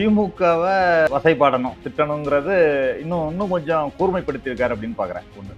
திமுகவை வசைப்பாடணும் திட்டணுங்கிறது இன்னும் இன்னும் கொஞ்சம் கூர்மைப்படுத்தியிருக்காரு அப்படின்னு பார்க்குறேன் ஒன்று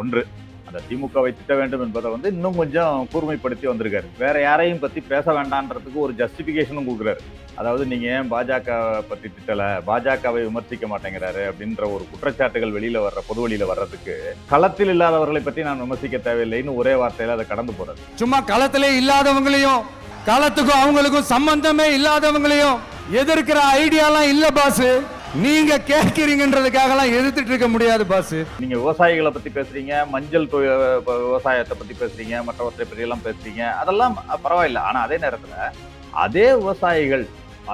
ஒன்று அந்த திமுகவை திட்ட வேண்டும் என்பதை வந்து இன்னும் கொஞ்சம் கூர்மைப்படுத்தி வந்திருக்காரு. வேற யாரையும் பற்றி பேச வேண்டான்றதுக்கு ஒரு ஜஸ்டிஃபிகேஷனும் கொடுக்குறாரு. அதாவது நீங்கள் ஏன் பாஜக பற்றி திட்டலை பாஜகவை விமர்சிக்க மாட்டேங்கிறாரு அப்படின்ற ஒரு குற்றச்சாட்டுகள் வெளியில் வர்ற பொது வெளியில் வர்றதுக்கு களத்தில் இல்லாதவர்களை பற்றி நான் விமர்சிக்க தேவையில்லைன்னு ஒரே வார்த்தையில் அதை கடந்து போகிறது சும்மா களத்திலே இல்லாதவங்களையும் காலத்துக்கும் அவங்களுக்கும் சம்பந்தமே இல்லாதவங்களையும் எதிர்க்கிற ஐடியாலாம் இல்ல பாசு. நீங்க கேட்கிறீங்கன்றதுக்காகலாம் எதிர்த்துட்டு இருக்க முடியாது பாஸ் நீங்க விவசாயிகளை பத்தி பேசுறீங்க மஞ்சள் விவசாயத்தை பத்தி பேசுறீங்க மற்றவற்றை பற்றி எல்லாம் பேசுறீங்க. அதெல்லாம் பரவாயில்ல. ஆனா அதே நேரத்துல அதே விவசாயிகள்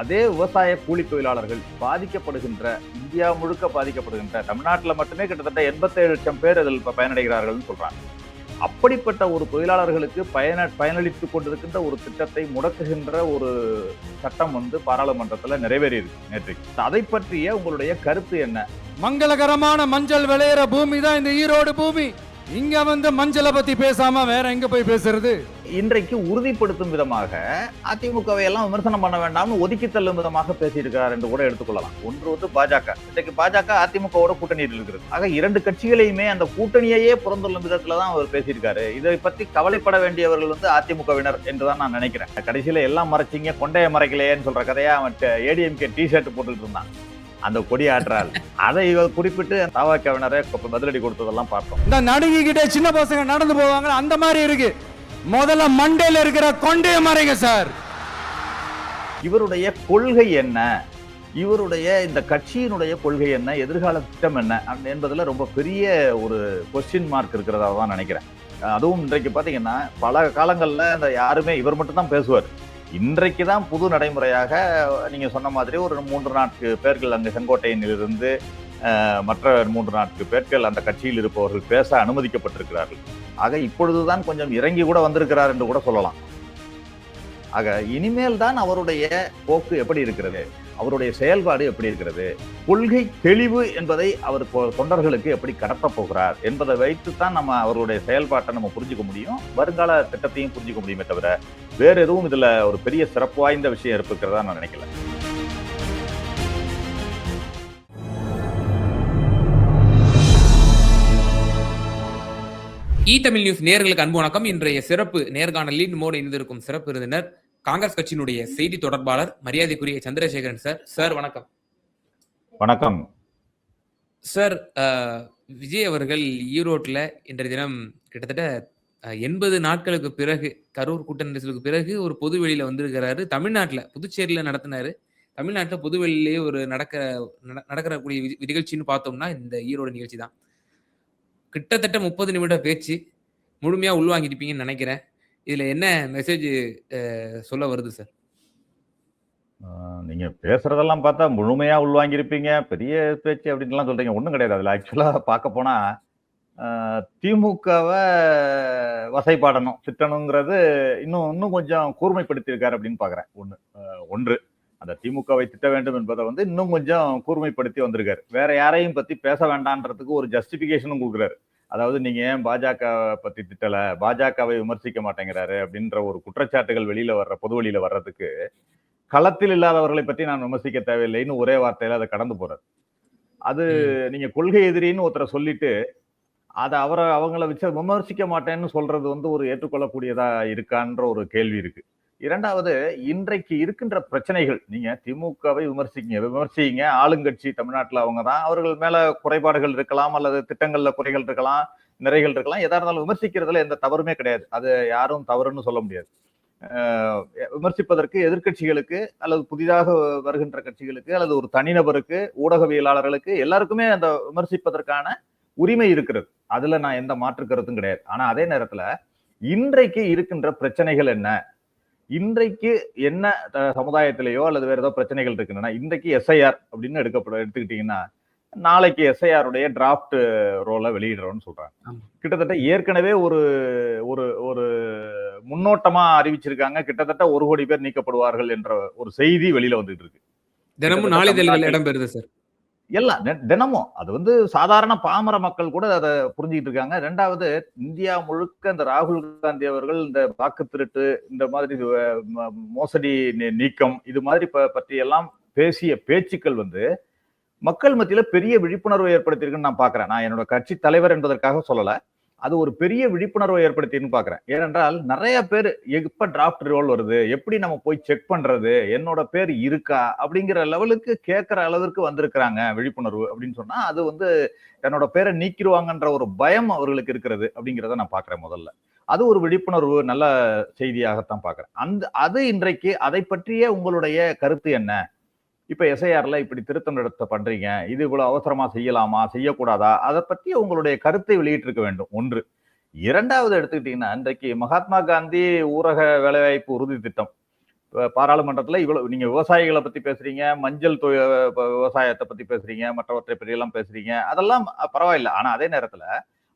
அதே விவசாய கூலி தொழிலாளர்கள் பாதிக்கப்படுகின்ற இந்தியா முழுக்க பாதிக்கப்படுகின்ற தமிழ்நாட்டில் மட்டுமே கிட்டத்தட்ட எண்பத்தேழு லட்சம் பேர் இதில் பயனடைகிறார்கள்னு சொல்றாங்க. அப்படிப்பட்ட ஒரு தொழிலாளர்களுக்கு பயன பயனளித்துக் கொண்டிருக்கின்ற ஒரு திட்டத்தை முடக்குகின்ற ஒரு சட்டம் வந்து பாராளுமன்றத்தில் நிறைவேறியிருக்கு நேற்றைக்கு. அதை பற்றிய உங்களுடைய கருத்து என்ன? மங்களகரமான மஞ்சள் விளையிற பூமி தான் இந்த ஈரோடு பூமி. இங்க வந்து மஞ்சளை பத்தி பேசாம வேற எங்க போய் பேசுறது? இன்றைக்கு உறுதிப்படுத்தும் விதமாக அதிமுகவை எல்லாம் விமர்சனம் பண்ண வேண்டாம்னு ஒதுக்கி தள்ளும் விதமாக பேசியிருக்கிறார் என்று கூட எடுத்துக்கொள்ளலாம். ஒன்று வந்து பாஜக. இன்றைக்கு பாஜக அதிமுகவோட கூட்டணியில் இருக்கிறது. ஆக இரண்டு கட்சிகளையுமே அந்த கூட்டணியையே புறந்தள்ளும் விதத்துல தான் அவர் பேசியிருக்காரு. இதை பத்தி கவலைப்பட வேண்டியவர்கள் வந்து அதிமுகவினர் என்றுதான் நான் நினைக்கிறேன். கடைசியில எல்லாம் மறைச்சிங்க கொண்டைய மறைக்கலையேன்னு சொல்ற கதையா அவன் ஏடிஎம்கே டி ஷர்ட் போட்டுட்டு இருந்தான். அந்த கொடி ஆற்றால். அதை இவர் குறிப்பிட்டு தாவாக்கவினரே பதிலடி கொடுத்ததெல்லாம் பார்த்தோம். இந்த நடுங்கிக்கிட்டே சின்ன பசங்க நடந்து போவாங்க அந்த மாதிரி இருக்கு. முதல்ல மண்டையில இருக்கிற கொண்டைய மறைங்க சார். இவருடைய கொள்கை என்ன? இவருடைய இந்த கட்சியினுடைய கொள்கை என்ன? எதிர்கால திட்டம் என்ன? என்பதுல ரொம்ப பெரிய ஒரு கொஸ்டின் மார்க் இருக்கிறதா தான் நினைக்கிறேன் அதுவும் இன்றைக்கு பார்த்தீங்கன்னா பல காலங்களில் இந்த யாருமே இவர் மட்டும் தான் பேசுவார். இன்றைக்கு தான் புது நடைமுறையாக நீங்கள் சொன்ன மாதிரி ஒரு மூன்று நான்கு பேர்கள் அங்கு செங்கோட்டையிலிருந்து மற்ற மூன்று நான்கு பேர்கள் அந்த கட்சியில் இருப்பவர்கள் பேச அனுமதிக்கப்பட்டிருக்கிறார்கள். ஆக இப்பொழுதுதான் கொஞ்சம் இறங்கி கூட வந்திருக்கிறார் என்று கூட சொல்லலாம். ஆக இனிமேல் தான் அவருடைய போக்கு எப்படி இருக்கிறது? அவருடைய செயல்பாடு எப்படி இருக்கிறது? கொள்கை தெளிவு என்பதை அவர் தொண்டர்களுக்கு எப்படி கடத்தப் போகிறார் என்பதை வைத்துத்தான் நம்ம அவருடைய செயல்பாட்டை நம்ம புரிஞ்சுக்க முடியும். வருங்கால திட்டத்தையும் புரிஞ்சுக்க முடியுமே தவிர வேற எதுவும் இதுல ஒரு பெரிய சிறப்பு வாய்ந்த விஷயம் இருக்கிறதா நான் நினைக்கல. இ தமிழ் நியூஸ் நேர்களுக்கு அன்பு வணக்கம். இன்றைய சிறப்பு நேர்காணலில் நம்மோடு இணைந்திருக்கும் சிறப்பு விருந்தினர் காங்கிரஸ் கட்சியினுடைய செய்தி தொடர்பாளர் மரியாதைக்குரிய சந்திரசேகரன் சார். சார் வணக்கம். வணக்கம். சார் விஜய் அவர்கள் ஈரோட்டில் இன்றைய தினம் கிட்டத்தட்ட எண்பது நாட்களுக்கு பிறகு கரூர் கூட்ட நெரிசலுக்கு பிறகு ஒரு பொது வெளியில வந்திருக்கிறாரு. தமிழ்நாட்டில் புதுச்சேரியில் நடத்தினாரு. தமிழ்நாட்டில் பொது வெளியிலேயே ஒரு நடக்க நட- நடக்கக்கூடிய வி- நிகழ்ச்சின்னு பார்த்தோம்னா இந்த ஈரோடு நிகழ்ச்சி தான் கிட்டத்தட்ட முப்பது நிமிட பேச்சு. முழுமையா உள்வாங்கிருப்பீங்கன்னு நினைக்கிறேன். இதுல என்ன மெசேஜ் சொல்ல வருது சார் நீங்க பேசுறதெல்லாம் பார்த்தா முழுமையா உள்வாங்கியிருப்பீங்க. பெரிய பேச்சு அப்படின்லாம் சொல்றீங்க. ஒண்ணும் கிடையாது. அதுல ஆக்சுவலா பார்க்க போனா திமுகவை வசைப்பாடணும் திட்டணுங்கிறது இன்னும் இன்னும் கொஞ்சம் கூர்மைப்படுத்தியிருக்காரு அப்படின்னு பாக்குறேன் ஒன்று ஒன்று. அந்த திமுகவை திட்ட வேண்டும் என்பதை வந்து இன்னும் கொஞ்சம் கூர்மைப்படுத்தி வந்திருக்காரு. வேற யாரையும் பத்தி பேச வேண்டான்றதுக்கு ஒரு ஜஸ்டிபிகேஷனும் கொடுக்குறாரு. அதாவது நீங்க ஏன் பாஜக பத்தி திட்டல? பாஜகவை விமர்சிக்க மாட்டேங்கிறாரு அப்படின்ற ஒரு குற்றச்சாட்டுகள் வெளியில வர்ற பொது வெளியில வர்றதுக்கு களத்தில் இல்லாதவர்களை பற்றி நான் விமர்சிக்க தேவையில்லைன்னு ஒரே வார்த்தையில அதை கடந்து போறாரு. அது நீங்க கொள்கை எதிரின்னு ஒருத்தரை சொல்லிட்டு அதை அவரை அவங்கள வச்சு விமர்சிக்க மாட்டேன்னு சொல்றது வந்து ஒரு ஏற்றுக்கொள்ளக்கூடியதா இருக்கான்ற ஒரு கேள்வி இருக்கு. இரண்டாவது இன்றைக்கு இருக்கின்ற பிரச்சனைகள் நீங்க திமுகவை விமர்சிங்க விமர்சிங்க ஆளுங்கட்சி தமிழ்நாட்டில் அவங்க தான் அவர்கள் மேல குறைபாடுகள் இருக்கலாம் அல்லது திட்டங்கள்ல குறைகள் இருக்கலாம் நிறைகள் இருக்கலாம் எதா இருந்தாலும் விமர்சிக்கிறதுல எந்த தவறுமே கிடையாது. அது யாரும் தவறுன்னு சொல்ல முடியாது. விமர்சிப்பதற்கு எதிர்க்கட்சிகளுக்கு அல்லது புதிதாக வருகின்ற கட்சிகளுக்கு அல்லது ஒரு தனிநபருக்கு ஊடகவியலாளர்களுக்கு எல்லாருக்குமே அந்த விமர்சிப்பதற்கான உரிமை இருக்கிறது. அதுல நான் எந்த மாற்று கருத்தும் கிடையாது. ஆனா அதே நேரத்துல இன்றைக்கு இருக்கின்ற பிரச்சனைகள் என்ன? இன்றைக்கு என்ன சமுதாயத்திலேயோ அல்லது வேற ஏதோ பிரச்சனைகள் இருக்குன்னா இன்றைக்கு எஸ்ஐஆர் அப்படின்னு எடுக்கப்பட எடுத்துக்கிட்டீங்கன்னா நாளைக்கு எஸ்ஐஆர் உடைய டிராஃப்ட் ரோலை வெளியிடுறோம்னு சொல்றாங்க. கிட்டத்தட்ட ஏற்கனவே ஒரு ஒரு ஒரு முன்னோட்டமா அறிவிச்சிருக்காங்க. கிட்டத்தட்ட ஒரு கோடி பேர் நீக்கப்படுவார்கள் என்ற ஒரு செய்தி வெளியில வந்துட்டு இருக்கு. தினமும் நாளிதழ்கள் இடம்பெறுது சார். எல்லாம் தினமும். அது வந்து சாதாரண பாமர மக்கள் கூட அதை புரிஞ்சுக்கிட்டு இருக்காங்க. ரெண்டாவது இந்தியா முழுக்க இந்த ராகுல் காந்தி அவர்கள் இந்த வாக்கு திருட்டு இந்த மாதிரி ம- மோசடி நீ- நீக்கம் இது மாதிரி பற்றி எல்லாம் பேசிய பேச்சுக்கள் வந்து மக்கள் மத்தியில பெரிய விழிப்புணர்வை ஏற்படுத்தியிருக்குன்னு நான் பாக்குறேன். நான் என்னோட கட்சி தலைவர் என்பதற்காக சொல்லலை. அது ஒரு பெரிய விழிப்புணர்வை ஏற்படுத்தின்னு பாக்குறேன். ஏனென்றால் நிறைய பேர் எப்ப டிராஃப்ட் ரோல் வருது எப்படி நம்ம போய் செக் பண்றது என்னோட பேர் இருக்கா அப்படிங்கிற லெவலுக்கு கேட்கற அளவிற்கு வந்திருக்கிறாங்க விழிப்புணர்வு அப்படின்னு சொன்னா அது வந்து என்னோட பேரை நீக்கிடுவாங்கன்ற ஒரு பயம் அவர்களுக்கு இருக்கிறது அப்படிங்கிறத நான் பாக்குறேன் முதல்ல. அது ஒரு விழிப்புணர்வு நல்ல செய்தியாகத்தான் பாக்குறேன். அந்த அது இன்றைக்கு அதை பற்றிய உங்களுடைய கருத்து என்ன? இப்போ எஸ்ஐஆர்ல இப்படி திருத்தம் நடத்த பண்றீங்க இது இவ்வளவு அவசரமா செய்யலாமா செய்யக்கூடாதா? அதை பற்றி உங்களுடைய கருத்தை வெளியிட்டிருக்க வேண்டும். ஒன்று. இரண்டாவது எடுத்துக்கிட்டீங்கன்னா இன்றைக்கு மகாத்மா காந்தி ஊரக வேலைவாய்ப்பு உறுதி திட்டம். பாராளுமன்றத்தில் இவ்வளோ நீங்கள் விவசாயிகளை பற்றி பேசுகிறீங்க மஞ்சள் தொ- விவசாயத்தை பற்றி பேசுகிறீங்க மற்றவற்றை பற்றியெல்லாம் பேசுகிறீங்க அதெல்லாம் பரவாயில்ல. ஆனால் அதே நேரத்தில்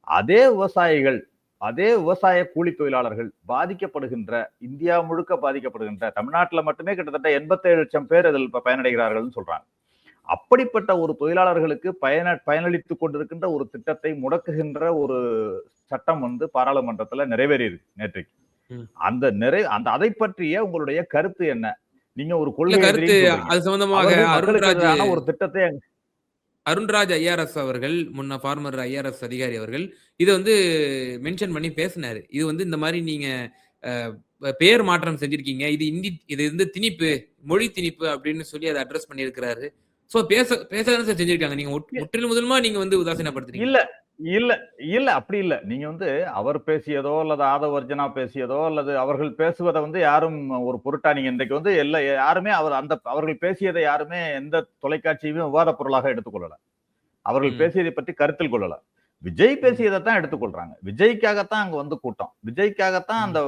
அதே விவசாயிகள் அதே விவசாய கூலி தொழிலாளர்கள் பாதிக்கப்படுகின்ற இந்தியா முழுக்க பாதிக்கப்படுகின்ற தமிழ்நாட்டுல மட்டுமே கிட்டத்தட்ட 87 லட்சம் பேர் இதில் பயனடைகிறார்கள்னு சொல்றாங்க அப்படிப்பட்ட ஒரு தொழிலாளர்களுக்கு பயன பயனளித்துக் கொண்டிருக்கின்ற ஒரு திட்டத்தை முடக்குகின்ற ஒரு சட்டம் வந்து பாராளுமன்றத்துல நிறைவேறியிருக்கு நேற்றைக்கு. அந்த நிறை அந்த அதை பற்றிய உங்களுடைய கருத்து என்ன நீங்க ஒரு கொள்கை. அது சம்பந்தமாக ஒரு திட்டத்தை அருண்ராஜ் ஐஆர்எஸ் அவர்கள் முன்ன ஃபார்மர் ஐஆர்எஸ் அதிகாரி அவர்கள் இதை வந்து மென்ஷன் பண்ணி பேசினாரு. இது வந்து இந்த மாதிரி நீங்க பேர் மாற்றம் செஞ்சிருக்கீங்க. இது இந்தி இது வந்து திணிப்பு மொழி திணிப்பு அப்படின்னு சொல்லி அதை அட்ரஸ் பண்ணியிருக்கிறாரு. சோ பேச பேசதான் சார் செஞ்சிருக்காங்க? நீங்க முற்று- முற்றிலும் முதலுமா நீங்க வந்து உதாசீனப்படுத்துறீங்க? இல்ல. இல்ல இல்ல அப்படி இல்ல. நீங்க வந்து அவர் பேசியதோ அல்லது ஆதவர்ஜனா பேசியதோ அல்லது அவர்கள் பேசுவதை வந்து யாரும் ஒரு பொருட்டா நீங்க இன்றைக்கு வந்து எல்லா யாருமே அவர் அந்த அவர்கள் பேசியதை யாருமே எந்த தொலைக்காட்சியுமே விவாத பொருளாக எடுத்துக்கொள்ளல அவர்கள். பேசியதை பற்றி கருத்தில் கொள்ளல. விஜய் பேசியதை தான் எடுத்துக்கொள்றாங்க விஜய்க்காகத்தான் அங்க வந்து கூட்டம். விஜய்க்காகத்தான் அந்த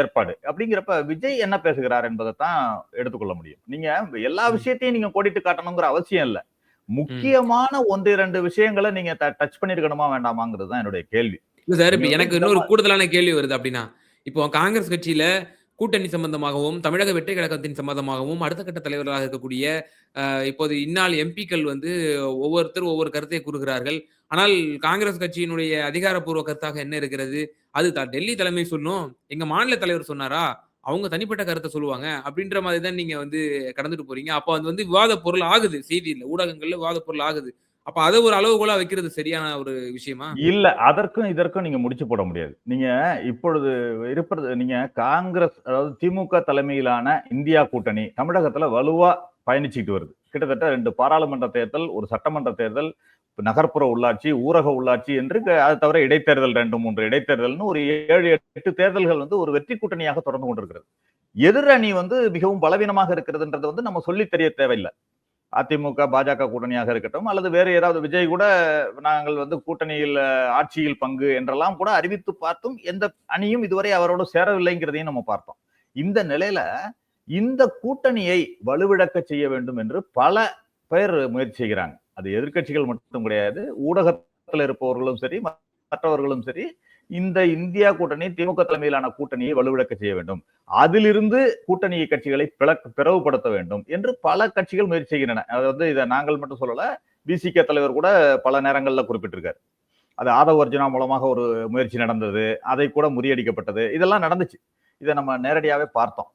ஏற்பாடு. அப்படிங்கிறப்ப விஜய் என்ன பேசுகிறார் என்பதை தான் எடுத்துக்கொள்ள முடியும். நீங்க எல்லா. விஷயத்தையும் நீங்க கோடிட்டு காட்டணுங்கிற அவசியம் இல்ல. முக்கியமான ஒன்று இரண்டு விஷயங்களை நீங்க டச் பண்ணிருக்கணுமா வேண்டாமாங்கிறது தான் என்னுடைய கேள்வி. இல்ல சார் இப்ப எனக்கு இன்னொரு கூடுதலான கேள்வி வருது அப்படின்னா இப்போ காங்கிரஸ் கட்சியில கூட்டணி சம்பந்தமாகவும் தமிழக வெற்றி கழகத்தின் சம்பந்தமாகவும் அடுத்த கட்ட தலைவர்களாக இருக்கக்கூடிய அஹ், இப்போது இந்நாள் எம்பிக்கள் வந்து ஒவ்வொருத்தர் ஒவ்வொரு கருத்தை கூறுகிறார்கள். ஆனால் காங்கிரஸ் கட்சியினுடைய அதிகாரப்பூர்வ கருத்தாக என்ன இருக்கிறது? அது டெல்லி தலைமை சொல்லும். எங்க மாநில தலைவர் சொன்னாரா? அவங்க தனிப்பட்ட கருத்தை சொல்லுவாங்க. அப்படின்ற மாதிரி தான் நீங்க வந்து கடந்துட்டு போறீங்க. அப்போ அது வந்து விவாத பொருள் ஆகுது. செய்தியில் ஊடகங்கள்ல விவாத பொருள் ஆகுது. அப்ப அதை ஒரு அளவுகோலா வைக்கிறது சரியான ஒரு விஷயமா? இல்ல அதற்கும் இதற்கும் நீங்க முடிச்சு போட முடியாது. நீங்க இப்பொழுது இருப்பது நீங்க காங்கிரஸ் அதாவது திமுக தலைமையிலான இந்தியா கூட்டணி தமிழகத்துல வலுவா பயணிச்சுட்டு வருது. கிட்டத்தட்ட ரெண்டு பாராளுமன்ற தேர்தல் ஒரு சட்டமன்ற தேர்தல் நகர்ப்புற உள்ளாட்சி ஊரக உள்ளாட்சி என்று அதை அது தவிர இடைத்தேர்தல் ரெண்டு மூன்று இடைத்தேர்தல்னு ஒரு ஏழு எட்டு தேர்தல்கள் வந்து ஒரு வெற்றி கூட்டணியாக தொடர்ந்து கொண்டிருக்கிறது. எதிரணி வந்து மிகவும் பலவீனமாக இருக்கிறதுன்றது வந்து நம்ம சொல்லி தெரிய தேவையில்லை. அதிமுக பாஜக கூட்டணியாக இருக்கட்டும் அல்லது வேறு ஏதாவது விஜய் கூட நாங்கள் வந்து கூட்டணியில் ஆட்சியில் பங்கு என்றெல்லாம் கூட அறிவித்து பார்த்தும் எந்த அணியும் இதுவரை அவரோடு சேரவில்லைங்கிறதையும் நம்ம பார்த்தோம். இந்த நிலையில இந்த கூட்டணியை வலுவிழக்க செய்ய வேண்டும் என்று பல பேர் முயற்சி செய்கிறாங்க. அது எதிர்க்கட்சிகள் மட்டும் கிடையாது ஊடகத்தில் இருப்பவர்களும் சரி மற்றவர்களும் சரி இந்த இந்தியா கூட்டணி திமுக தலைமையிலான கூட்டணியை வலுவிழக்க செய்ய வேண்டும். அதிலிருந்து கூட்டணி கட்சிகளை பிளக் பிளவுபடுத்த வேண்டும் என்று பல கட்சிகள் முயற்சி செய்கின்றன. அதாவது இதை நாங்கள் மட்டும் சொல்லல பிசிக தலைவர் கூட பல நேரங்களில் குறிப்பிட்டிருக்காரு. அது ஆதவ அர்ஜுனா மூலமாக ஒரு முயற்சி நடந்தது அதை கூட முறியடிக்கப்பட்டது இதெல்லாம் நடந்துச்சு. இதை நம்ம நேரடியாகவே பார்த்தோம்.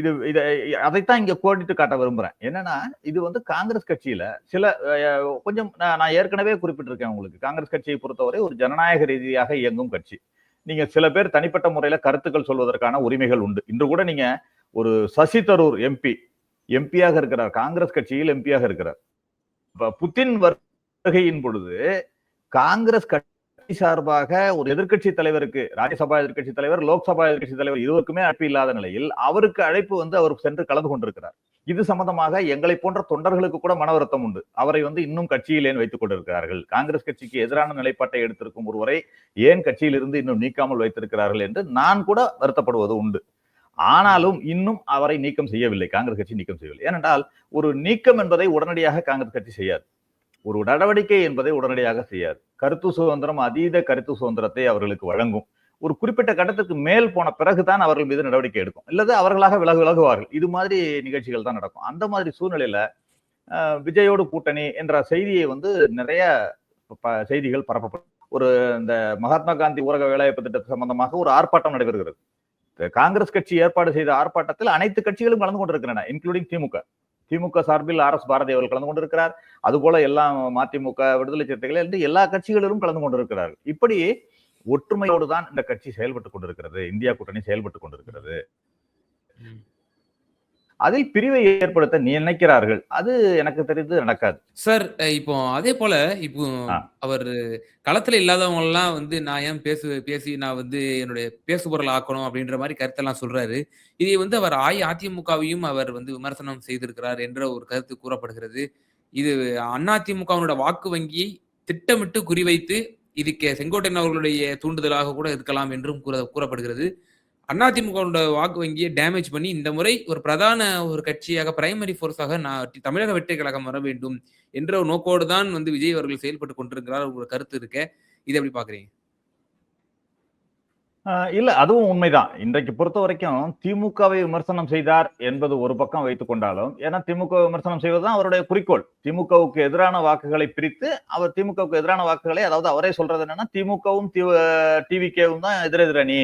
இது இதை அதைத்தான் இங்க கோடிட்டு காட்ட விரும்புறேன். என்னன்னா இது வந்து காங்கிரஸ் கட்சியில சில கொஞ்சம் நான் நான் ஏற்கனவே குறிப்பிட்டிருக்கேன் உங்களுக்கு. காங்கிரஸ் கட்சியை பொறுத்தவரை ஒரு ஜனநாயக ரீதியாக இயங்கும் கட்சி. நீங்க சில பேர் தனிப்பட்ட முறையில கருத்துக்கள் சொல்வதற்கான உரிமைகள் உண்டு. இன்று கூட நீங்க ஒரு சசி தரூர் எம்பி எம்பியாக இருக்கிறார். காங்கிரஸ் கட்சியில் எம்பியாக இருக்கிறார். இப்ப புத்தின் வருகையின் பொழுது காங்கிரஸ் கட்சி சார்பாக ஒரு எதிர்க்கட்சி தலைவருக்கு ராஜ்யசபா எதிர்க்கட்சி தலைவர் லோக்சபா எதிர்க்கட்சி தலைவர் இருவருக்குமே அழைப்பு இல்லாத நிலையில் அவருக்கு அழைப்பு வந்து அவர் சென்று கலந்து கொண்டிருக்கிறார். இது சம்பந்தமாக எங்களை போன்ற தொண்டர்களுக்கு கூட மன வருத்தம் உண்டு. அவரை வந்து இன்னும் கட்சியில் வைத்துக் கொண்டிருக்கிறார்கள். காங்கிரஸ் கட்சிக்கு எதிரான நிலைப்பாட்டை எடுத்திருக்கும் ஒருவரை ஏன் கட்சியிலிருந்து இன்னும் நீக்காமல் வைத்திருக்கிறார்கள் என்று நான் கூட வருத்தப்படுவது உண்டு. ஆனாலும் இன்னும் அவரை நீக்கம் செய்யவில்லை. காங்கிரஸ் கட்சி நீக்கம் செய்யவில்லை. ஏனென்றால் ஒரு நீக்கம் என்பதை உடனடியாக காங்கிரஸ் கட்சி செய்யாது. ஒரு நடவடிக்கை என்பதை உடனடியாக செய்யாது. கருத்து சுதந்திரம் அதீத கருத்து சுதந்திரத்தை அவர்களுக்கு வழங்கும். ஒரு குறிப்பிட்ட கட்டத்துக்கு மேல் போன பிறகுதான் அவர்கள் மீது நடவடிக்கை எடுக்கும். இல்லது அவர்களாக விலகு விலகுவார்கள். இது மாதிரி நிகழ்ச்சிகள் தான் நடக்கும். அந்த மாதிரி சூழ்நிலையில விஜயோடு கூட்டணி என்ற செய்தியை வந்து நிறைய ப- செய்திகள் பரப்பப்படும். ஒரு இந்த மகாத்மா காந்தி ஊரக வேலைவாய்ப்பு திட்டத்து சம்பந்தமாக ஒரு ஆர்ப்பாட்டம் நடைபெறுகிறது. காங்கிரஸ் கட்சி ஏற்பாடு செய்த ஆர்ப்பாட்டத்தில் அனைத்து கட்சிகளும் கலந்து கொண்டிருக்கின்றன இன்க்ளூடிங் திமுக. திமுக சார்பில் ஆர் எஸ் பாரதி அவர்கள் கலந்து கொண்டிருக்கிறார். அதுபோல எல்லா மதிமுக விடுதலை சிறுத்தைகள் என்று எல்லா கட்சிகளிலும் கலந்து கொண்டிருக்கிறார்கள். இப்படி ஒற்றுமையோடு தான் இந்த கட்சி செயல்பட்டு கொண்டிருக்கிறது. இந்தியா கூட்டணி செயல்பட்டு கொண்டிருக்கிறது. அதில் பிரிவை ஏற்படுத்த நினைக்கிறார்கள். அது எனக்கு தெரிந்து நடக்காது. சார் இப்போ அதே போல இப்போ. அவர் களத்துல இல்லாதவங்க எல்லாம் வந்து நான் ஏன் பேசு பேசி நான் வந்து என்னுடைய பேசுபொருள் ஆக்கணும் அப்படின்ற மாதிரி கருத்தெல்லாம் சொல்றாரு. இதை வந்து அவர் அஇஅதிமுகவையும் அவர் வந்து விமர்சனம் செய்திருக்கிறார் என்ற ஒரு கருத்து கூறப்படுகிறது. இது அதிமுகவினோட வாக்கு வங்கியை திட்டமிட்டு குறிவைத்து இதுக்கு செங்கோட்டையன் அவர்களுடைய தூண்டுதலாக கூட இருக்கலாம் என்றும் கூற கூறப்படுகிறது. அதிமுகவோட வாக்கு வங்கியை டேமேஜ் பண்ணி இந்த முறை ஒரு பிரதான ஒரு கட்சியாக பிரைமரி ஃபோர்ஸாக நான் தமிழக வெற்றி கழகம் வர வேண்டும் என்ற ஒரு நோக்கோடு தான் வந்து விஜய் அவர்கள் செயல்பட்டு கொண்டிருக்கிறார் ஒரு கருத்து இருக்க. இதை எப்படி பாக்குறீங்க இல்ல அதுவும் உண்மைதான். இன்றைக்கு பொறுத்த வரைக்கும் திமுகவை விமர்சனம் செய்தார் என்பது ஒரு பக்கம் வைத்துக் கொண்டாலும் ஏன்னா திமுக விமர்சனம் செய்வதுதான் அவருடைய குறிக்கோள். திமுகவுக்கு எதிரான வாக்குகளை பிரித்து அவர் திமுகவுக்கு எதிரான வாக்குகளை அதாவது அவரே சொல்றது என்னன்னா திமுகவும் டிவிகேவும் தான் எதிரெதிரணி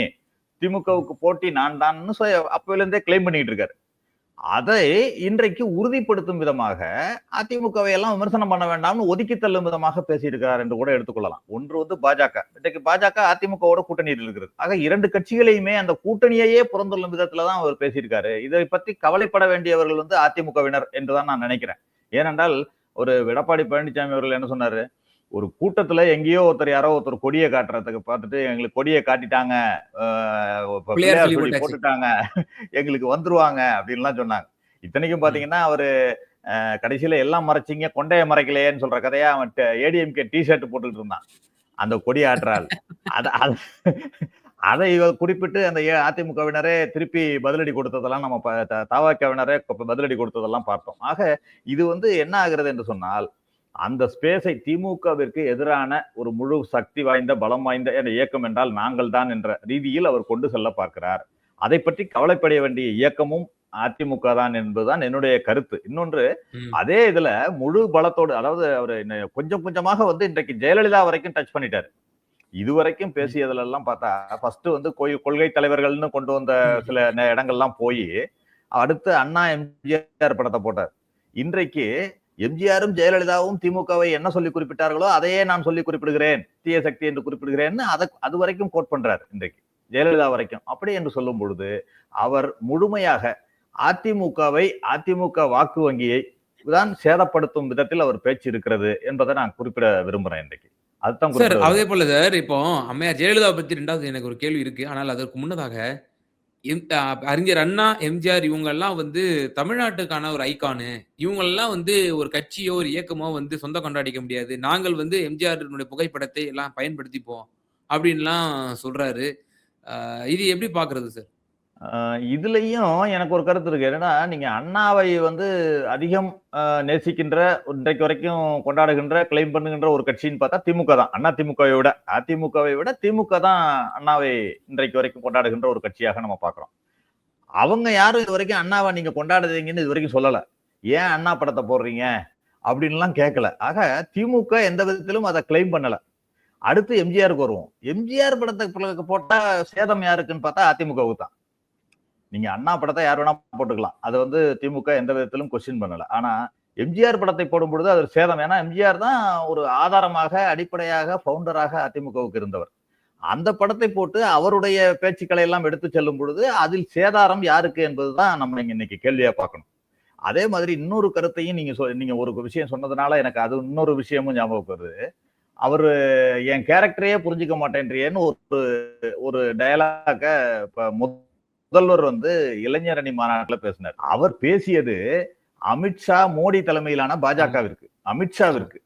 திமுகவுக்கு போட்டி நான் தான் அப்பையில இருந்தே கிளைம் பண்ணிட்டு இருக்காரு. அதை இன்றைக்கு உறுதிப்படுத்தும் விதமாக அதிமுகவை எல்லாம் விமர்சனம் பண்ண வேண்டாம்னு ஒதுக்கி தள்ளும் விதமாக பேசியிருக்கிறார் என்று கூட எடுத்துக்கொள்ளலாம். ஒன்று வந்து பாஜக. இன்றைக்கு பாஜக அதிமுகவோட கூட்டணியில் இருக்கிறது. ஆக இரண்டு கட்சிகளையுமே அந்த கூட்டணியையே புறந்தள்ளும் விதத்துல தான் அவர் பேசியிருக்காரு. இதை பற்றி கவலைப்பட வேண்டியவர்கள் வந்து அதிமுகவினர் என்றுதான் நான் நினைக்கிறேன். ஏனென்றால் ஒரு எடப்பாடி பழனிசாமி அவர்கள் என்ன சொன்னாரு? ஒரு கூட்டத்துல எங்கேயோ ஒருத்தர் யாரோ ஒருத்தர் கொடியை காட்டுறதுக்கு பார்த்துட்டு எங்களுக்கு கொடியை காட்டிட்டாங்க. போட்டுட்டாங்க. எங்களுக்கு வந்துருவாங்க அப்படின்லாம் சொன்னாங்க. இத்தனைக்கும் பாத்தீங்கன்னா அவரு கடைசியில எல்லாம் மறைச்சிங்க கொண்டைய மறைக்கலையேன்னு சொல்ற கதையா அவன் ஏடிஎம்கே டி ஷர்ட் போட்டுட்டு இருந்தான். அந்த கொடி ஆற்றால் அத அத- குறிப்பிட்டு அந்த அதிமுகவினரே திருப்பி பதிலடி கொடுத்ததெல்லாம் நம்ம ப- த- தவகவினரே இப்ப பதிலடி கொடுத்ததெல்லாம் பார்த்தோம். ஆக இது வந்து என்ன ஆகிறது என்று சொன்னால் அந்த ஸ்பேஸை திமுகவிற்கு எதிரான ஒரு முழு சக்தி வாய்ந்த பலம் வாய்ந்த இயக்கம் என்றால் நாங்கள் தான் என்ற ரீதியில் அவர் கொண்டு செல்ல பார்க்கிறார். அதை பற்றி கவலைப்பட வேண்டிய இயக்கமும் அதிமுக தான் என்பதுதான் என்னுடைய கருத்து. இன்னொன்று. அதே இதுல முழு பலத்தோடு அதாவது அவர் கொஞ்சம் கொஞ்சமாக வந்து இன்றைக்கு ஜெயலலிதா வரைக்கும் டச் பண்ணிட்டாரு. இதுவரைக்கும் பேசியதுல எல்லாம் பார்த்தா ஃபர்ஸ்ட் வந்து கொள்கை தலைவர்கள்னு கொண்டு வந்த சில இடங்கள்லாம் போய் அடுத்து அண்ணா எம்ஜிஆர் படத்தை போட்டார். இன்றைக்கு எம்ஜிஆரும் ஜெயலலிதாவும் திமுகவை என்ன சொல்லி குறிப்பிட்டார்களோ அதையே நான் சொல்லி குறிப்பிடுகிறேன். தீய சக்தி என்று குறிப்பிடுகிறேன்னு அதை அது வரைக்கும் கோட் பண்றாரு இன்றைக்கு. ஜெயலலிதா வரைக்கும். அப்படி என்று சொல்லும் பொழுது அவர் முழுமையாக அதிமுகவை அதிமுக வாக்கு வங்கியை தான் சேதப்படுத்தும் விதத்தில் அவர் பேச்சு இருக்கிறது என்பதை நான் குறிப்பிட விரும்புறேன் இன்றைக்கு. அதுதான் அதே போல சார் இப்போ அம்மையார் ஜெயலலிதா பத்தி ரெண்டாவது எனக்கு ஒரு கேள்வி இருக்கு. ஆனால் அதற்கு முன்னதாக எம்- அறிஞர் அண்ணா எம்ஜிஆர் இவங்கெல்லாம் வந்து தமிழ்நாட்டுக்கான ஒரு ஐக்கானு இவங்கெல்லாம் வந்து ஒரு கட்சியோ ஒரு இயக்கமோ வந்து சொந்த கொண்டாடிக்க முடியாது. நாங்கள் வந்து எம்ஜிஆருடைய புகைப்படத்தை எல்லாம் பயன்படுத்திப்போம் அப்படின்லாம் சொல்றாரு. இது எப்படி பாக்குறது சார்? இதுலயும் எனக்கு ஒரு கருத்து இருக்கு. என்னன்னா நீங்க அண்ணாவை வந்து அதிகம் நேசிக்கின்ற இன்றைக்கு வரைக்கும் கொண்டாடுகின்ற கிளைம் பண்ணுகின்ற ஒரு கட்சின்னு பார்த்தா திமுக தான். அண்ணா திமுகவை விட அதிமுகவை விட திமுக தான் அண்ணாவை இன்றைக்கு வரைக்கும் கொண்டாடுகின்ற ஒரு கட்சியாக நம்ம பார்க்குறோம். அவங்க யாரும் இது வரைக்கும் அண்ணாவை நீங்க கொண்டாடுறீங்கன்னு இது வரைக்கும் சொல்லல. ஏன் அண்ணா படத்தை போடுறீங்க? அப்படின்லாம் கேட்கல ஆக திமுக எந்த விதத்திலும் அதை கிளைம் பண்ணல. அடுத்து எம்ஜிஆருக்கு வருவோம். எம்ஜிஆர் படத்தை போட்டா சேதம் யாருக்குன்னு பார்த்தா அதிமுகவுக்கு தான். நீங்க அண்ணா படத்தை யார் வேணா போட்டுக்கலாம். அது வந்து திமுக எந்த விதத்திலும் கொஸ்டின் பண்ணல. ஆனா எம்ஜிஆர் படத்தை போடும் பொழுது அது சேதம். ஏன்னா எம்ஜிஆர் தான் ஒரு ஆதாரமாக அடிப்படையாக பவுண்டராக அதிமுகவுக்கு இருந்தவர். அந்த படத்தை போட்டு அவருடைய பேச்சுக்களை எல்லாம் எடுத்து செல்லும் பொழுது அதில் சேதாரம் யாருக்கு என்பதுதான் நம்ம இங்க இன்னைக்கு கேள்வியா பார்க்கணும். அதே மாதிரி இன்னொரு கருத்தையும் நீங்க சொ- நீங்க ஒரு விஷயம் சொன்னதுனால எனக்கு அது இன்னொரு விஷயமும் ஞாபகம் வருது. அவரு என் கேரக்டரையே புரிஞ்சுக்க மாட்டேன்றியேன்னு ஒரு ஒரு டயலாக இப்ப முதல்வர் வந்து இளைஞர் அணி மாநாட்டுல பேசினார். அவர் பேசியது அமித்ஷா மோடி தலைமையிலான பாஜகவிற்கு அமித்ஷாவிற்கு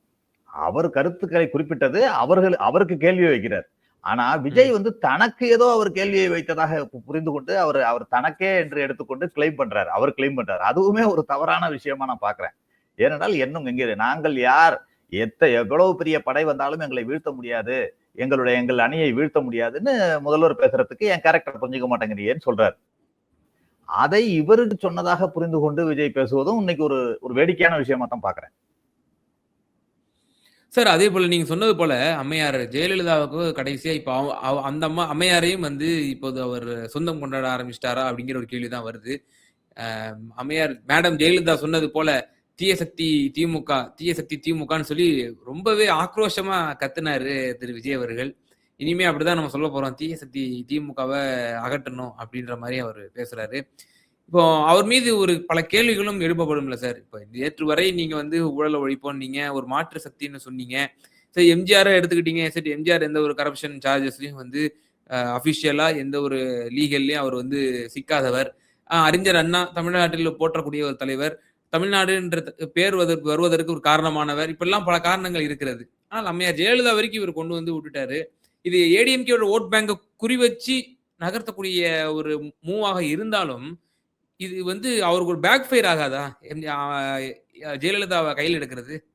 அவர் கருத்துக்களை குறிப்பிட்டது அவர்கள் அவருக்கு கேள்வி வைக்கிறார். ஆனா விஜய் வந்து தனக்கு ஏதோ அவர் கேள்வியை வைத்ததாக புரிந்து கொண்டு அவர் அவர் தனக்கே என்று எடுத்துக்கொண்டு கிளைம் பண்றாரு. அவர் கிளைம் பண்றாரு. அதுவுமே ஒரு தவறான விஷயமா நான் பாக்குறேன். ஏனென்றால் என்னும் எங்கே நாங்கள் யார்? எத்த எவ்வளவு பெரிய படை வந்தாலும் எங்களை வீழ்த்த முடியாது. எங்களுடைய எங்கள் அணியை வீழ்த்த முடியாதுன்னு முதல்வர் பேசுறதுக்கு என் கேரக்டர் புரிஞ்சுக்க மாட்டேங்கிறியேன்னு சொல்றாரு. அதை இவருக்கு சொன்னதாக புரிந்து கொண்டு விஜய் பேசுவதும் இன்னைக்கு ஒரு ஒரு வேடிக்கையான விஷயமா தான் பாக்குறேன். சார் அதே போல நீங்க சொன்னது போல அம்மையார் ஜெயலலிதாவுக்கு கடைசியா இப்ப அவ- அவ- அந்த அம்மா அம்மையாரையும் வந்து இப்போது அவர் சொந்தம் கொண்டாட ஆரம்பிச்சிட்டாரா அப்படிங்கிற ஒரு கேள்வி தான் வருது அம்மையார் மேடம் ஜெயலலிதா சொன்னது போல தீய சக்தி திமுக தீய சக்தி திமுகன்னு சொல்லி ரொம்பவே ஆக்ரோஷமா கத்துனாரு திரு விஜய் அவர்கள். இனிமே அப்படிதான் நம்ம சொல்ல போறோம். தீய சக்தி திமுகவை அகற்றணும் அப்படின்ற மாதிரி அவர் பேசுறாரு. இப்போ அவர் மீது ஒரு பல கேள்விகளும் எழுப்பப்படும்ல சார். இப்போ நேற்று வரை நீங்க வந்து ஊழலை ஒழிப்போன்னீங்க ஒரு மாற்று சக்தின்னு சொன்னீங்க. சரி எம்ஜிஆரை எடுத்துக்கிட்டீங்க. சரி எம்ஜிஆர் எந்த ஒரு கரப்ஷன் சார்ஜஸ்லையும் வந்து அஃபிஷியலா எந்த ஒரு லீகல்லையும் அவர் வந்து சிக்காதவர். அறிஞர் அண்ணா தமிழ்நாட்டில் போற்றக்கூடிய ஒரு தலைவர். தமிழ்நாடுன்ற த- பேர் வருவதற்கு ஒரு காரணமானவர். இப்பெல்லாம் பல காரணங்கள் இருக்கிறது. ஆனால் அம்மையார் ஜெயலலிதா வரைக்கும் இவர் கொண்டு வந்து விட்டுட்டாரு. இது ஏடிஎம்கேயோட ஓட் பேங்கை குறி வச்சு நகர்த்தக்கூடிய ஒரு மூவாக இருந்தாலும் இது வந்து அவருக்கு ஒரு பேக் ஃபயர் ஆகாதா? ஜெயலலிதாவை கையில் எடுக்கிறது?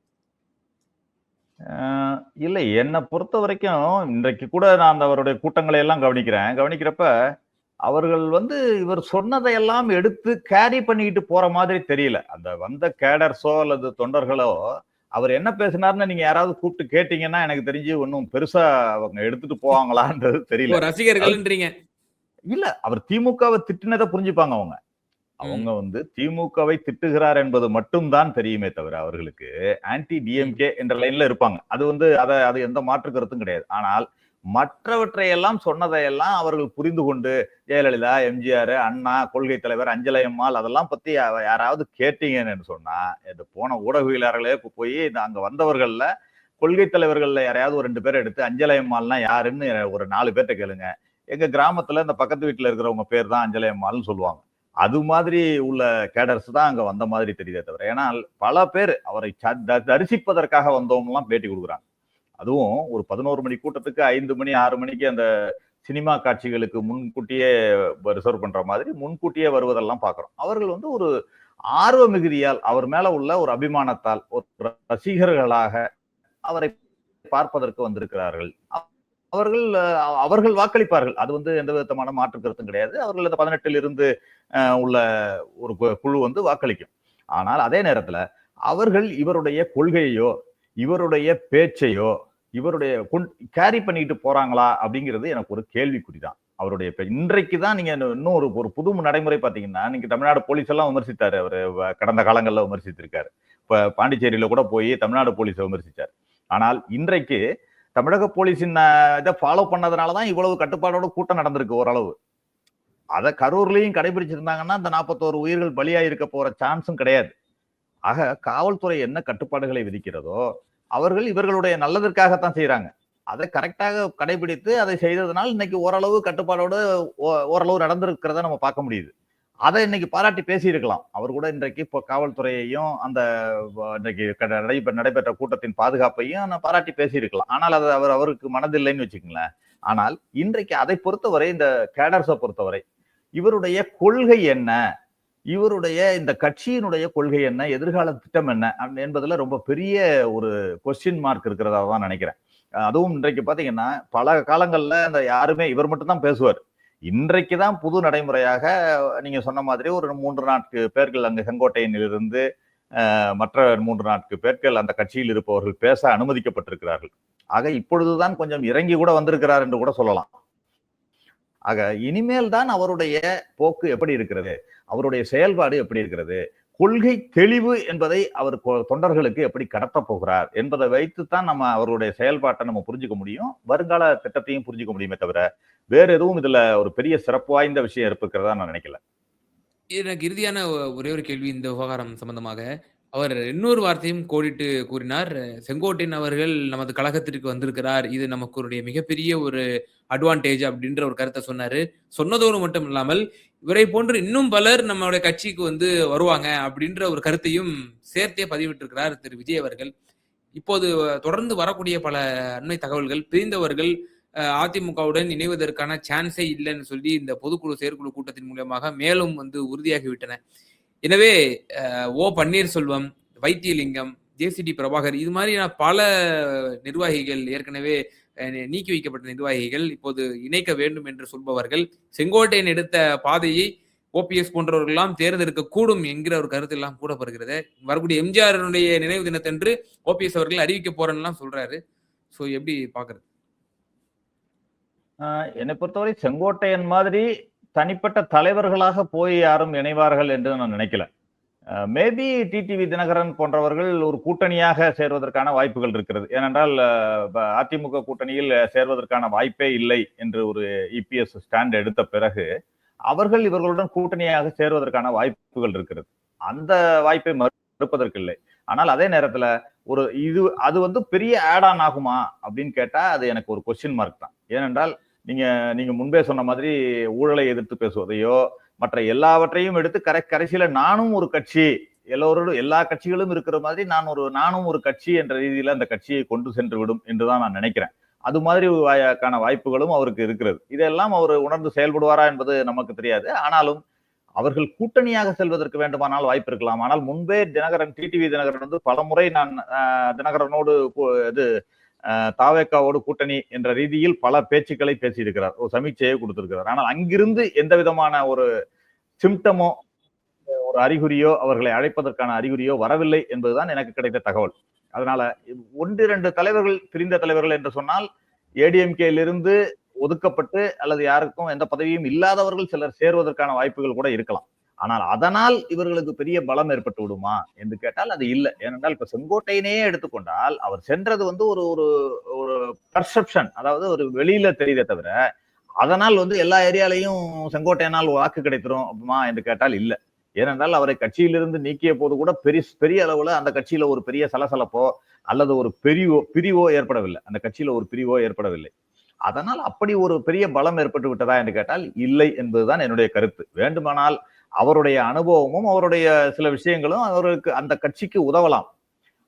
இல்லை. என்னை பொறுத்த வரைக்கும் இன்றைக்கு கூட நான் அந்த அவருடைய கூட்டங்களை எல்லாம் கவனிக்கிறேன். கவனிக்கிறப்ப அவர்கள் வந்து இவர் சொன்னதையெல்லாம் எடுத்து கேரி பண்ணிக்கிட்டு போற மாதிரி தெரியல. அந்த வந்த கேடர்ஸோ அல்லது தொண்டர்களோ அவர் என்ன பேசினார்னு நீங்க யாராவது கூப்பிட்டு கேட்டீங்கன்னா எனக்கு தெரிஞ்சு ஒன்றும் பெருசா அவங்க எடுத்துட்டு போவாங்களான்றது தெரியல. ரசிகர்கள்ன்றீங்க. இல்ல அவர் திமுகவை திட்டினதை புரிஞ்சுப்பாங்க அவங்க. அவங்க வந்து திமுகவை திட்டுகிறார் என்பது மட்டும்தான் தெரியுமே தவிர அவர்களுக்கு ஆன்டி டிஎம்கே என்ற லைன்ல இருப்பாங்க. அது வந்து அதை அது எந்த மாற்று கருத்தும் கிடையாது. ஆனால் மற்றவற்றை எல்லாம் சொன்னதையெல்லாம் அவர்கள் புரிந்து கொண்டு ஜெயலலிதா எம்ஜிஆர் அண்ணா கொள்கை தலைவர் அஞ்சலையம்மாள் அதெல்லாம் பத்தி யாராவது கேட்டீங்கன்னு சொன்னா இது போன ஊடகவியலாளர்களே போய் இந்த அங்க வந்தவர்கள்ல கொள்கை தலைவர்கள்ல யாரையாவது ஒரு ரெண்டு பேரை எடுத்து அஞ்சலையம்மாள்னா யாருன்னு ஒரு நாலு பேர்ட்ட கேளுங்க. எங்க கிராமத்துல இந்த பக்கத்து வீட்டுல இருக்கிறவங்க பேர் தான் அஞ்சலையம்மாள்னு சொல்லுவாங்க. அது மாதிரி உள்ள கேடர்ஸ் தான் அங்க வந்த மாதிரி தெரியுதே தவிர ஏன்னா பல பேர் அவரை ச- தரிசிப்பதற்காக வந்தவங்கலாம் பேட்டி கொடுக்குறாங்க. அதுவும் ஒரு பதினோரு மணி கூட்டத்துக்கு ஐந்து மணி ஆறு மணிக்கு அந்த சினிமா காட்சிகளுக்கு முன்கூட்டியே ரிசர்வ் பண்ற மாதிரி முன்கூட்டியே வருவதெல்லாம் பார்க்குறோம் அவர்கள் வந்து ஒரு ஆர்வ மிகுதியால் அவர் மேல உள்ள ஒரு அபிமானத்தால் ஒரு ரசிகர்களாக அவரை பார்ப்பதற்கு வந்திருக்கிறார்கள். அவர்கள் அவர்கள் வாக்களிப்பார்கள். அது வந்து எந்த விதமான மாற்று கருத்தும் கிடையாது. அவர்கள் இந்த பதினெட்டில் இருந்து உள்ள ஒரு கு- குழு வந்து வாக்களிக்கும். ஆனால் அதே நேரத்துல அவர்கள் இவருடைய கொள்கையோ இவருடைய பேச்சையோ இவருடைய கேரி பண்ணிட்டு போறாங்களா அப்படிங்கிறது எனக்கு ஒரு கேள்விக்குறி தான் அவருடைய இன்றைக்கு தான் நீங்க இன்னும் ஒரு ஒரு புது நடைமுறை பாத்தீங்கன்னா நீங்க தமிழ்நாடு போலீஸ் எல்லாம் விமர்சித்தாரு. அவரு கடந்த காலங்கள்ல விமர்சித்திருக்காரு. இப்ப பாண்டிச்சேரியில கூட போய் தமிழ்நாடு போலீஸை விமர்சிச்சார். ஆனால் இன்றைக்கு தமிழக போலீஸின் இதை ஃபாலோ பண்ணதுனாலதான் இவ்வளவு கட்டுப்பாடோட கூட்டம் நடந்திருக்கு ஓரளவு. அதை கரூர்லயும் கடைபிடிச்சிருந்தாங்கன்னா இந்த நாற்பத்தோரு உயிர்கள் பலியாயிருக்க போற சான்ஸும் கிடையாது. ஆக காவல்துறை என்ன கட்டுப்பாடுகளை விதிக்கிறதோ அவர்கள் இவர்களுடைய நல்லதற்காகத்தான் செய்யறாங்க அதை கரெக்டாக கடைபிடித்து அதை செய்ததுனால் இன்னைக்கு ஓரளவு கட்டுப்பாடோடு ஓ- ஓரளவு நடந்திருக்கிறத நம்ம பார்க்க முடியுது. அதை இன்னைக்கு பாராட்டி பேசியிருக்கலாம். அவர் கூட இன்றைக்கு இப்போ காவல்துறையையும் அந்த வ- இன்றைக்கு கட- நடைபெற்ற கூட்டத்தின் பாதுகாப்பையும் நான் பாராட்டி பேசியிருக்கலாம். ஆனால் அது அவர் அவருக்கு மனதில்லைன்னு வச்சுக்கங்களேன். ஆனால் இன்றைக்கு அதை பொறுத்தவரை இந்த கேடர்ஸை பொறுத்தவரை இவருடைய கொள்கை என்ன? இவருடைய இந்த கட்சியினுடைய கொள்கை என்ன எதிர்கால திட்டம் என்ன என்பதில் என்பதுல ரொம்ப பெரிய ஒரு கொஸ்டின் மார்க் இருக்கிறதா தான் நினைக்கிறேன். அதுவும் இன்றைக்கு பாத்தீங்கன்னா பல காலங்கள்ல அந்த யாருமே இவர் மட்டும்தான் பேசுவார். இன்றைக்கு தான் புது நடைமுறையாக நீங்க சொன்ன மாதிரி ஒரு மூன்று நான்கு பேர்கள் அங்கு செங்கோட்டையிலிருந்து இருந்து மற்ற மூன்று நான்கு பேர்கள் அந்த கட்சியில் இருப்பவர்கள் பேச அனுமதிக்கப்பட்டிருக்கிறார்கள். ஆக இப்பொழுதுதான் கொஞ்சம் இறங்கி கூட வந்திருக்கிறார் என்று கூட சொல்லலாம். ஆக இனிமேல் தான் அவருடைய போக்கு எப்படி இருக்கிறது? அவருடைய செயல்பாடு எப்படி இருக்கிறது? கொள்கை தெளிவு என்பதை அவர் தொண்டர்களுக்கு எப்படி கடத்தப் போகிறார் என்பதை வைத்துத்தான் நம்ம அவருடைய செயல்பாட்டை நம்ம புரிஞ்சுக்க முடியும். வருங்கால திட்டத்தையும் புரிஞ்சுக்க முடியுமே தவிர வேற எதுவும் இதுல ஒரு பெரிய சிறப்பு வாய்ந்த விஷயம் இருக்கிறதா நான் நினைக்கல. எனக்கு இறுதியான ஒரே ஒரு கேள்வி இந்த விவகாரம் சம்பந்தமாக. அவர் இன்னொரு வார்த்தையும் கோடிட்டு கூறினார் செங்கோட்டையன் அவர்கள் நமது கழகத்திற்கு வந்திருக்கிறார். இது நமக்கு ஒரு மிகப்பெரிய ஒரு அட்வான்டேஜ் அப்படின்ற ஒரு கருத்தை சொன்னாரு. சொன்னதோடு மட்டும் இல்லாமல் இவரை போன்று இன்னும் பலர் நம்மளுடைய கட்சிக்கு வந்து வருவாங்க அப்படின்ற ஒரு கருத்தையும் சேர்த்தே பதிவிட்டிருக்கிறார் திரு. விஜய் அவர்கள். இப்போது தொடர்ந்து வரக்கூடிய பல அண்மை தகவல்கள் பிரிந்தவர்கள் அஹ், அதிமுகவுடன் இணைவதற்கான சான்ஸே இல்லைன்னு சொல்லி இந்த பொதுக்குழு செயற்குழு கூட்டத்தின் மூலமாக மேலும் வந்து உறுதியாகிவிட்டன. எனவே ஓ பன்னீர்செல்வம் வைத்தியலிங்கம் ஜேசிடி பிரபாகர் இது மாதிரியான பல நிர்வாகிகள் ஏற்கனவே நீக்கி வைக்கப்பட்ட நிர்வாகிகள் இப்போது இணைக்க வேண்டும் என்று சொல்பவர்கள் செங்கோட்டையன் எடுத்த பாதையை ஓபிஎஸ் போன்றவர்களெல்லாம் தேர்ந்தெடுக்க கூடும் என்கிற ஒரு கருத்து எல்லாம் கூடப்படுகிறது வரக்கூடிய எம்ஜிஆருடைய நினைவு தினத்தன்று ஓபிஎஸ் அவர்கள் அறிவிக்க போறேன்னு சொல்றாரு. ஸோ எப்படி பாக்குறது? என்னை பொறுத்தவரை செங்கோட்டையன் மாதிரி தனிப்பட்ட தலைவர்களாக போய் யாரும் இணைவார்கள் என்று நான் நினைக்கல. மேபி டிடிவி தினகரன் போன்றவர்கள் ஒரு கூட்டணியாக சேர்வதற்கான வாய்ப்புகள் இருக்கிறது. ஏனென்றால் அதிமுக கூட்டணியில் சேர்வதற்கான வாய்ப்பே இல்லை என்று ஒரு இபிஎஸ் ஸ்டாண்ட் எடுத்த பிறகு அவர்கள் இவர்களுடன் கூட்டணியாக சேர்வதற்கான வாய்ப்புகள் இருக்கிறது. அந்த வாய்ப்பை மறுப்பதற்கில்லை. ஆனால் அதே நேரத்துல ஒரு இது அது வந்து பெரிய ஆட் ஆன் ஆகுமா அப்படின்னு கேட்டா அது எனக்கு ஒரு கொஸ்டின் மார்க் தான். ஏனென்றால் நீங்க நீங்க முன்பே சொன்ன மாதிரி ஊழலை எதிர்த்து பேசுவதையோ மற்ற எல்லாவற்றையும் எடுத்து கரை கடைசியில நானும் ஒரு கட்சி எல்லோரோடும் எல்லா கட்சிகளும் இருக்கிற மாதிரி நான் ஒரு நானும் ஒரு கட்சி என்ற ரீதியில அந்த கட்சியை கொண்டு சென்று விடும் என்றுதான் நான் நினைக்கிறேன். அது மாதிரி வாய்க்கான வாய்ப்புகளும் அவருக்கு இருக்கிறது. இதெல்லாம் அவர் உணர்ந்து செயல்படுவாரா என்பது நமக்கு தெரியாது. ஆனாலும் அவர்கள் கூட்டணியாக செல்வதற்கு வேண்டுமானால் வாய்ப்பு இருக்கலாம். ஆனால் முன்பே தினகரன் டிடிவி தினகரன் வந்து பலமுறை நான் தினகரனோடு இது தாவேக்காவோடு கூட்டணி என்ற ரீதியில் பல பேச்சுக்களை பேசியிருக்கிறார். ஒரு சமீட்சையை கொடுத்திருக்கிறார். ஆனால் அங்கிருந்து எந்த விதமான ஒரு சிம்டமோ ஒரு அறிகுறியோ அவர்களை அழைப்பதற்கான அறிகுறியோ வரவில்லை என்பதுதான் எனக்கு கிடைத்த தகவல். அதனால ஒன்று இரண்டு தலைவர்கள் பிரிந்த தலைவர்கள் என்று சொன்னால் ஏடிஎம்கேலிருந்து ஒதுக்கப்பட்டு அல்லது யாருக்கும் எந்த பதவியும் இல்லாதவர்கள் சிலர் சேருவதற்கான வாய்ப்புகள் கூட இருக்கலாம். ஆனால் அதனால் இவர்களுக்கு பெரிய பலம் ஏற்பட்டு விடுமா என்று கேட்டால் அது இல்லை. ஏனென்றால் இப்ப செங்கோட்டையினே எடுத்துக்கொண்டால் அவர் சென்றது வந்து ஒரு ஒரு ஒரு பர்செப்ஷன் அதாவது ஒரு வெளியில தெரியுதே தவிர அதனால் வந்து எல்லா ஏரியாலையும் செங்கோட்டையனால் வாக்கு கிடைத்திரும் அப்படிமா என்று கேட்டால் இல்லை. ஏனென்றால் அவரை கட்சியிலிருந்து நீக்கிய போது கூட பெரிய பெரிய அளவுல அந்த கட்சியில ஒரு பெரிய சலசலப்போ அல்லது ஒரு பெரியவோ பிரிவோ ஏற்படவில்லை. அந்த கட்சியில ஒரு பிரிவோ ஏற்படவில்லை. அதனால் அப்படி ஒரு பெரிய பலம் ஏற்பட்டு விட்டதா என்று கேட்டால் இல்லை என்பதுதான் என்னுடைய கருத்து. வேண்டுமானால் அவருடைய அனுபவமும் அவருடைய சில விஷயங்களும் அவருக்கு அந்த கட்சிக்கு உதவலாம்.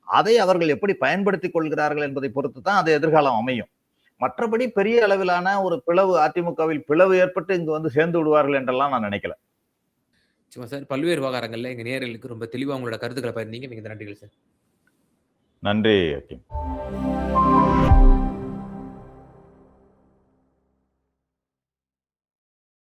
அதை அவர்கள் எப்படி பயன்படுத்திக் கொள்கிறார்கள் என்பதை பொறுத்து தான் அது எதிர்காலம் அமையும். மற்றபடி பெரிய அளவிலான ஒரு பிளவு அதிமுகவில் பிளவு ஏற்பட்டு இங்கு வந்து சேர்ந்து விடுவார்கள் என்றெல்லாம் நான் நினைக்கல. சும்மா சார் பல்வேறு விவகாரங்கள்ல எங்க நேயர்களுக்கு ரொம்ப தெளிவா உங்களோட கருத்துக்களை பகிர்ந்தீங்க. மிக நன்றிகள் சார். நன்றி